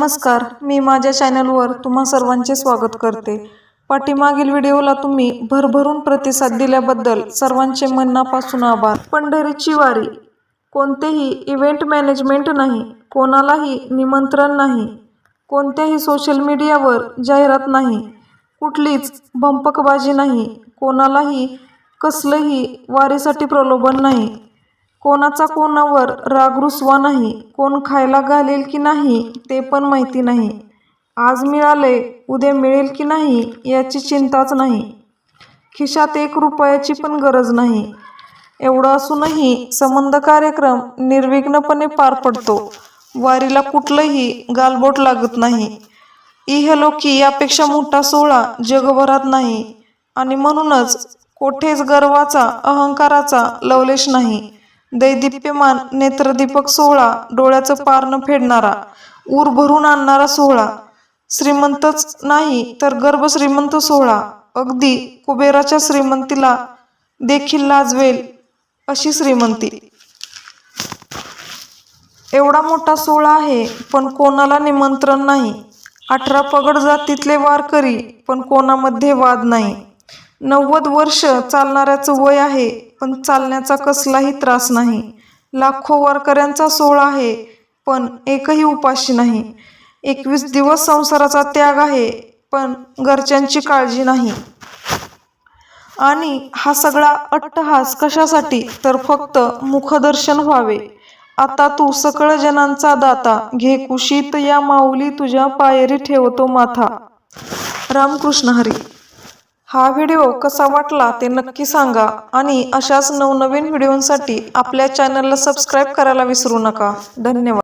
नमस्कार मी माझ्या चॅनलवर तुम्हा सर्वांचे स्वागत करते. पाठीमागील व्हिडिओला तुम्ही भरभरून प्रतिसाद दिल्याबद्दल सर्वांचे मनापासून आभार. पंढरीची वारी कोणतेही इव्हेंट मॅनेजमेंट नाही कोणालाही निमंत्रण नाही कोणत्याही सोशल मीडियावर जाहिरात नाही कुठलीच भंपकबाजी नाही कोणालाही कसलंही वारीसाठी प्रलोभन नाही. कोणाचा कोणावर राग रुसवा नाही कोण खायला घालेल की नाही ते पण माहिती नाही. आज मिळाले उद्या मिळेल की नाही याची चिंताच नाही. खिशात एक रुपयाची पण गरज नाही. एवढं असूनही संबंध कार्यक्रम निर्विघ्नपणे पार पडतो. वारीला कुठलंही गालबोट लागत नाही. इहलोकी यापेक्षा मोठा सोहळा जगभरात नाही. आणि म्हणूनच कोठेच गर्वाचा अहंकाराचा लवलेश नाही. दैदिप्यमान नेत्रदीपक सोहळा डोळ्याचं पार न फेडणारा ऊर भरून आणणारा सोहळा. श्रीमंतच नाही तर गर्भ श्रीमंत सोहळा. अगदी कुबेराच्या श्रीमंतीला देखील लाजवेल अशी श्रीमंती. एवढा मोठा सोहळा आहे पण कोणाला निमंत्रण नाही. अठरा पगड जातीतले वारकरी पण कोणामध्ये वाद नाही. नव्वद वर्ष चालणाऱ्याचं वय आहे पण चालण्याचा कसलाही त्रास नाही. लाखो वारकऱ्यांचा सोहळा आहे पण एकही उपाशी नाही. एकवीस दिवस संसाराचा त्याग आहे पण घरच्यांची काळजी नाही. आणि हा सगळा अट्टहास कशासाठी? तर फक्त मुखदर्शन व्हावे. आता तू सकळ जनांचा दाता घे कुशीत या माऊली तुझ्या पायरी ठेवतो माथा. रामकृष्ण हरी. हा व्हिडिओ कसा वाटला ते नक्की सांगा आणि अशाच नवनवीन व्हिडिओंसाठी आपल्या चॅनलला सबस्क्राईब करायला विसरू नका. धन्यवाद.